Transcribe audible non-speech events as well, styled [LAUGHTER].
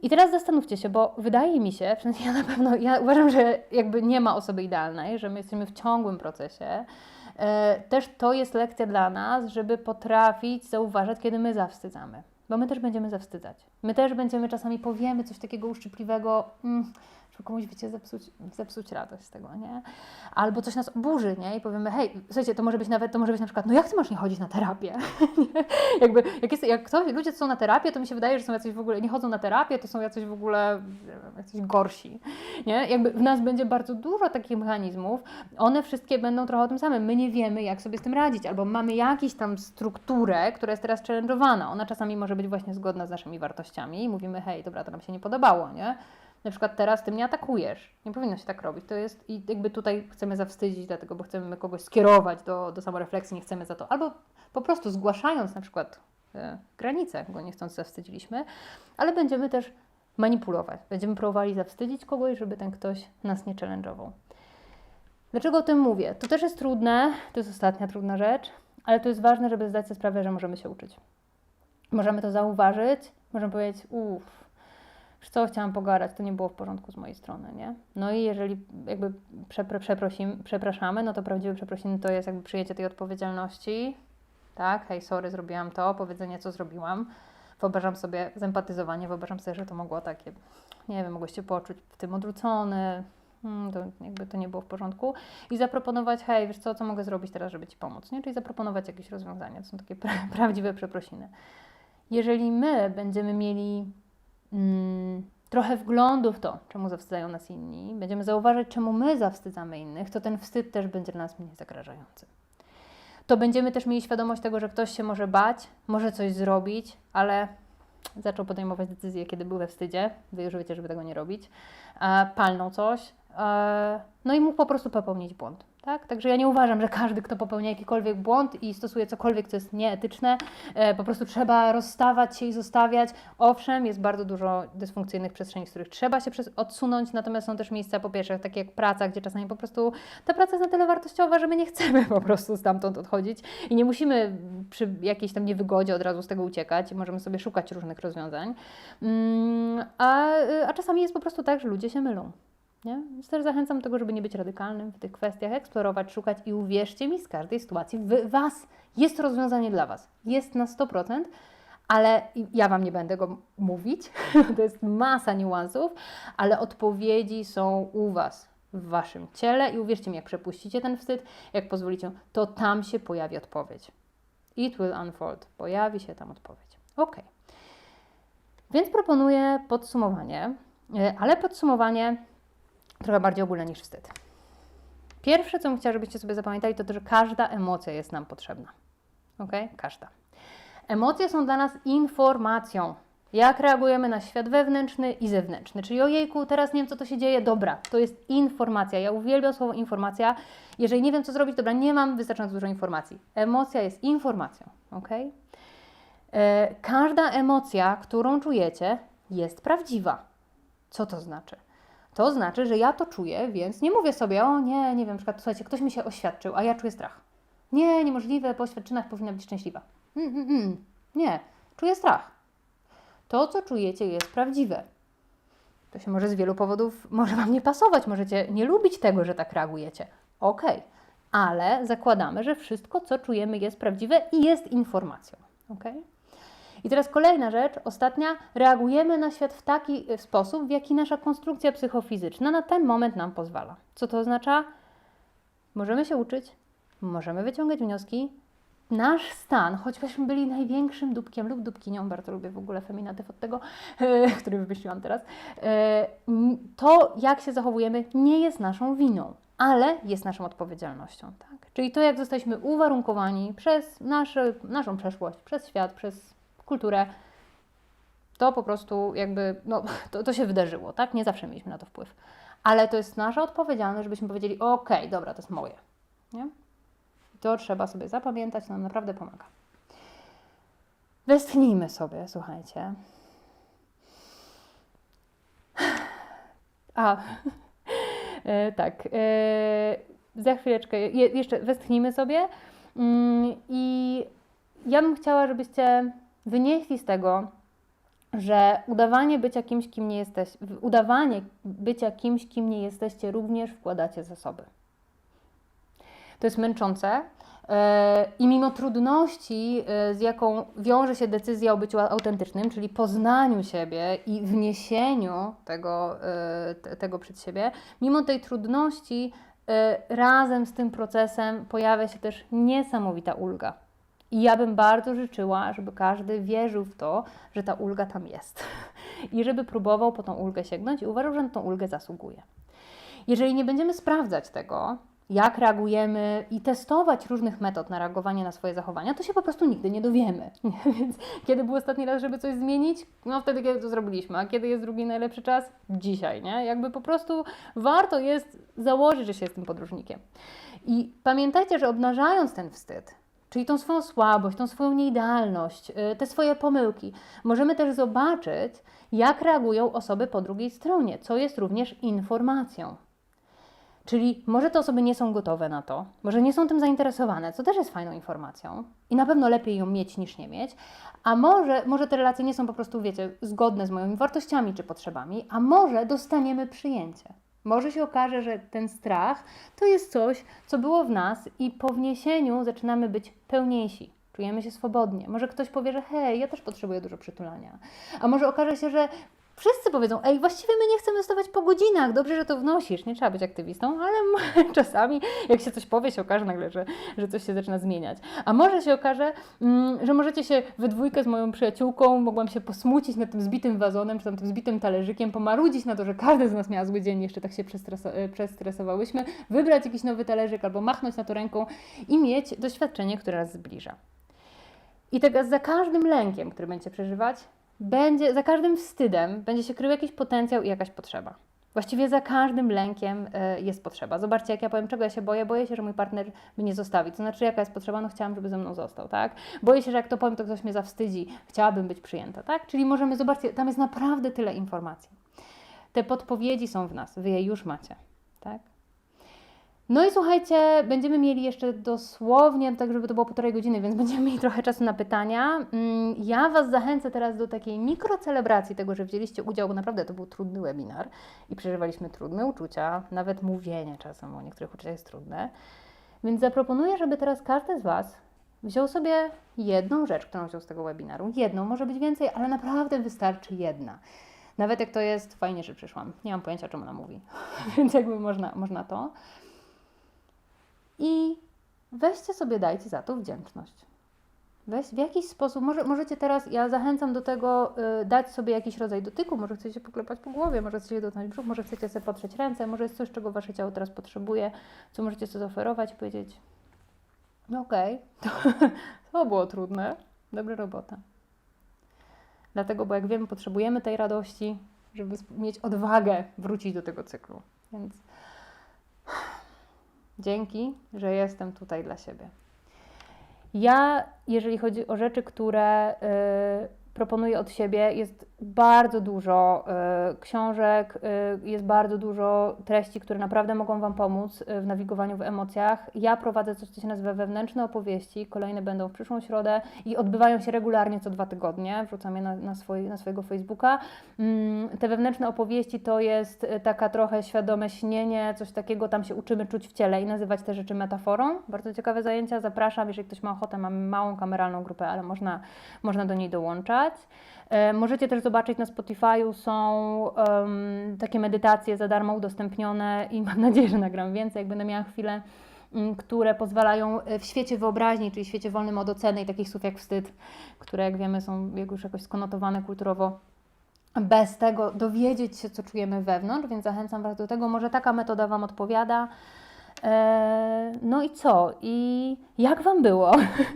I teraz zastanówcie się, bo wydaje mi się, sensie ja na pewno, ja uważam, że jakby nie ma osoby idealnej, że my jesteśmy w ciągłym procesie. E, Też to jest lekcja dla nas, żeby potrafić zauważać, kiedy my zawstydzamy. Bo my też będziemy zawstydzać. My też będziemy czasami powiemy coś takiego uszczypliwego, mm, żeby komuś, wiecie, zepsuć, zepsuć radość z tego, nie? Albo coś nas oburzy, nie? I powiemy, hej, słuchajcie, to może być nawet, to może być na przykład, no jak ty masz nie chodzić na terapię? [LAUGHS] Jakby, jak, jest, jak ktoś, ludzie co są na terapię, to mi się wydaje, że są jacyś w ogóle, nie chodzą na terapię, to są jacyś w ogóle, jacyś gorsi, nie? Jakby w nas będzie bardzo dużo takich mechanizmów, one wszystkie będą trochę o tym samym. My nie wiemy, jak sobie z tym radzić, albo mamy jakąś tam strukturę, która jest teraz challenge'owana. Ona czasami może być właśnie zgodna z naszymi wartościami i mówimy, hej, dobra, to nam się nie podobało, nie? Na przykład teraz ty mnie atakujesz. Nie powinno się tak robić. To jest i jakby tutaj chcemy zawstydzić, dlatego, bo chcemy kogoś skierować do, do samorefleksji, nie chcemy za to. Albo po prostu zgłaszając na przykład e, granice, go nie chcąc zawstydziliśmy, ale będziemy też manipulować. Będziemy próbowali zawstydzić kogoś, żeby ten ktoś nas nie challenge'ował. Dlaczego o tym mówię? To też jest trudne, to jest ostatnia trudna rzecz, ale to jest ważne, żeby zdać sobie sprawę, że możemy się uczyć. Możemy to zauważyć, możemy powiedzieć, uff, Wiesz co, chciałam pogarać, to nie było w porządku z mojej strony, nie? No i jeżeli jakby przepr- przeprosim, przepraszamy, no to prawdziwe przeprosiny to jest jakby przyjęcie tej odpowiedzialności, tak? Hej, sorry, zrobiłam to, powiedzenie, co zrobiłam. Wyobrażam sobie zempatyzowanie, wyobrażam sobie, że to mogło takie, nie wiem, mogłeś się poczuć w tym odrzucony, hmm, to jakby to nie było w porządku. I zaproponować, hej, wiesz co, co mogę zrobić teraz, żeby Ci pomóc, nie? Czyli zaproponować jakieś rozwiązania, to są takie pra- [LAUGHS] prawdziwe przeprosiny. Jeżeli my będziemy mieli trochę wglądu w to, czemu zawstydzają nas inni, będziemy zauważać, czemu my zawstydzamy innych, to ten wstyd też będzie dla nas mniej zagrażający. To będziemy też mieli świadomość tego, że ktoś się może bać, może coś zrobić, ale zaczął podejmować decyzje, kiedy był we wstydzie, wy już wiecie, żeby tego nie robić, e, palnął coś, e, no i mógł po prostu popełnić błąd. Tak? Także ja nie uważam, że każdy, kto popełnia jakikolwiek błąd i stosuje cokolwiek, co jest nieetyczne, e, po prostu trzeba rozstawać się i zostawiać. Owszem, jest bardzo dużo dysfunkcyjnych przestrzeni, z których trzeba się odsunąć, natomiast są też miejsca, po pierwsze, takie jak praca, gdzie czasami po prostu ta praca jest na tyle wartościowa, że my nie chcemy po prostu stamtąd odchodzić i nie musimy przy jakiejś tam niewygodzie od razu z tego uciekać możemy sobie szukać różnych rozwiązań. Mm, a, a czasami jest po prostu tak, że ludzie się mylą. Nie? Więc też zachęcam do tego, żeby nie być radykalnym w tych kwestiach, eksplorować, szukać i uwierzcie mi, z każdej sytuacji w Was jest rozwiązanie dla Was. Jest na 100%, ale ja Wam nie będę go mówić, [LAUGHS] to jest masa niuansów, ale odpowiedzi są u Was, w Waszym ciele i uwierzcie mi, jak przepuścicie ten wstyd, jak pozwolicie, to tam się pojawi odpowiedź. It will unfold. Pojawi się tam odpowiedź. Ok. Więc proponuję podsumowanie, e, ale podsumowanie trochę bardziej ogólne niż wstyd. Pierwsze, co bym chciała, żebyście sobie zapamiętali, to to, że każda emocja jest nam potrzebna. Ok? Każda. Emocje są dla nas informacją. Jak reagujemy na świat wewnętrzny i zewnętrzny. Czyli ojejku, teraz nie wiem, co to się dzieje. Dobra, to jest informacja. Ja uwielbiam słowo informacja. Jeżeli nie wiem, co zrobić, dobra, nie mam wystarczająco dużo informacji. Emocja jest informacją. Ok? E, każda emocja, którą czujecie, jest prawdziwa. Co to znaczy? To znaczy, że ja to czuję, więc nie mówię sobie, o nie, nie wiem, na przykład, słuchajcie, ktoś mi się oświadczył, a ja czuję strach. Nie, niemożliwe, po oświadczynach powinna być szczęśliwa. Mm, mm, mm. Nie, czuję strach. To, co czujecie, jest prawdziwe. To się może z wielu powodów może Wam nie pasować, możecie nie lubić tego, że tak reagujecie. Okej, ale zakładamy, że wszystko, co czujemy, jest prawdziwe i jest informacją. Okej? I teraz kolejna rzecz, ostatnia. Reagujemy na świat w taki e, sposób, w jaki nasza konstrukcja psychofizyczna na ten moment nam pozwala. Co to oznacza? Możemy się uczyć, możemy wyciągać wnioski. Nasz stan, choćbyśmy byli największym dupkiem lub dupkinią, bardzo lubię w ogóle feminatyw od tego, [LAUGHS] e, który wymyśliłam teraz, e, to jak się zachowujemy nie jest naszą winą, ale jest naszą odpowiedzialnością. Tak? Czyli to, jak zostaliśmy uwarunkowani przez nasze, naszą przeszłość, przez świat, przez kulturę, to po prostu jakby, no, [LAUGHS] to, to się wydarzyło, tak? Nie zawsze mieliśmy na to wpływ. Ale to jest nasza odpowiedzialność, żebyśmy powiedzieli, okej, dobra, to jest moje. Nie? To trzeba sobie zapamiętać, nam naprawdę pomaga. Westchnijmy sobie, słuchajcie. A, [LAUGHS] e, tak. E, za chwileczkę, je, jeszcze westchnijmy sobie. Mm, I ja bym chciała, żebyście wynieśli z tego, że udawanie bycia kimś, kim nie jesteś, udawanie bycia kimś, kim nie jesteście, również wkładacie zasoby. To jest męczące. e, I mimo trudności, e, z jaką wiąże się decyzja o byciu autentycznym, czyli poznaniu siebie i wniesieniu tego, e, te- tego przed siebie, mimo tej trudności, razem z tym procesem pojawia się też niesamowita ulga. I ja bym bardzo życzyła, żeby każdy wierzył w to, że ta ulga tam jest. [LAUGHS] I żeby próbował po tą ulgę sięgnąć i uważał, że na tą ulgę zasługuje. Jeżeli nie będziemy sprawdzać tego, jak reagujemy i testować różnych metod na reagowanie na swoje zachowania, to się po prostu nigdy nie dowiemy. [LAUGHS] Więc kiedy był ostatni raz, żeby coś zmienić? No wtedy, kiedy to zrobiliśmy. A kiedy jest drugi najlepszy czas? Dzisiaj, nie? Jakby po prostu warto jest założyć, że się jest tym podróżnikiem. I pamiętajcie, że obnażając ten wstyd, czyli tą swoją słabość, tą swoją nieidealność, y, te swoje pomyłki, możemy też zobaczyć, jak reagują osoby po drugiej stronie, co jest również informacją. Czyli może te osoby nie są gotowe na to, może nie są tym zainteresowane, co też jest fajną informacją i na pewno lepiej ją mieć niż nie mieć, a może, może te relacje nie są po prostu, wiecie, zgodne z moimi wartościami czy potrzebami, a może dostaniemy przyjęcie. Może się okaże, że ten strach to jest coś, co było w nas i po wniesieniu zaczynamy być pełniejsi. Czujemy się swobodnie. Może ktoś powie, że hej, ja też potrzebuję dużo przytulania. A może okaże się, że wszyscy powiedzą, ej, właściwie my nie chcemy dostawać po godzinach, dobrze, że to wnosisz, nie trzeba być aktywistą, ale [LAUGHS] czasami jak się coś powie, się okaże nagle, że, że coś się zaczyna zmieniać. A może się okaże, mm, że możecie się we dwójkę z moją przyjaciółką, mogłam się posmucić nad tym zbitym wazonem, czy tam tym zbitym talerzykiem, pomarudzić na to, że każdy z nas miała zły dzień, jeszcze tak się przestreso- przestresowałyśmy, wybrać jakiś nowy talerzyk albo machnąć na to ręką i mieć doświadczenie, które nas zbliża. I tak za każdym lękiem, który będziecie przeżywać, będzie, za każdym wstydem będzie się krył jakiś potencjał i jakaś potrzeba. Właściwie za każdym lękiem y, jest potrzeba. Zobaczcie, jak ja powiem, czego ja się boję. Boję się, że mój partner mnie zostawi. To znaczy, jaka jest potrzeba? No chciałam, żeby ze mną został, tak? Boję się, że jak to powiem, to ktoś mnie zawstydzi. Chciałabym być przyjęta, tak? Czyli możemy, zobaczcie, tam jest naprawdę tyle informacji. Te podpowiedzi są w nas. Wy je już macie, tak? No i słuchajcie, będziemy mieli jeszcze dosłownie, tak żeby to było półtorej godziny, więc [LAUGHS] będziemy mieli trochę czasu na pytania. Mm, Ja Was zachęcę teraz do takiej mikrocelebracji tego, że wzięliście udział, bo naprawdę to był trudny webinar i przeżywaliśmy trudne uczucia, nawet mówienie czasem o niektórych uczuciach jest trudne. Więc zaproponuję, żeby teraz każdy z Was wziął sobie jedną rzecz, którą wziął z tego webinaru. Jedną, może być więcej, ale naprawdę wystarczy jedna. Nawet jak to jest, fajnie, że przyszłam. Nie mam pojęcia, o ona mówi, [LAUGHS] więc jakby można, można to i weźcie sobie, dajcie za to wdzięczność. Weź, w jakiś sposób, może, możecie teraz, ja zachęcam do tego, y, dać sobie jakiś rodzaj dotyku, może chcecie poklepać po głowie, może chcecie dotknąć brzuch, może chcecie sobie potrzeć ręce, może jest coś, czego Wasze ciało teraz potrzebuje, co możecie sobie zaoferować powiedzieć, no okej, [LAUGHS] to, to było trudne, dobra robota. Dlatego, bo jak wiemy, potrzebujemy tej radości, żeby mieć odwagę wrócić do tego cyklu. Więc Dzięki, że jestem tutaj dla siebie. Ja, jeżeli chodzi o rzeczy, które y, proponuję od siebie, jest bardzo dużo y, książek, y, jest bardzo dużo treści, które naprawdę mogą Wam pomóc y, w nawigowaniu w emocjach. Ja prowadzę coś, co się nazywa wewnętrzne opowieści. Kolejne będą w przyszłą środę i odbywają się regularnie co dwa tygodnie. Wrzucam je na, na, swój, na swojego Facebooka. Mm, te wewnętrzne opowieści to jest taka trochę świadome śnienie, coś takiego, tam się uczymy czuć w ciele i nazywać te rzeczy metaforą. Bardzo ciekawe zajęcia, zapraszam, jeżeli ktoś ma ochotę, mamy małą kameralną grupę, ale można, można do niej dołączać. E, Możecie też zobaczyć na Spotify'u są em, takie medytacje za darmo udostępnione i [LAUGHS] mam nadzieję, że nagram więcej, jak będę miała chwilę, m, które pozwalają e, w świecie wyobraźni, czyli świecie wolnym od oceny i takich słów jak wstyd, które jak wiemy są już jakoś skonotowane kulturowo, bez tego dowiedzieć się, co czujemy wewnątrz, więc zachęcam Was do tego. Może taka metoda Wam odpowiada. E, No i co? I jak Wam było? [LAUGHS]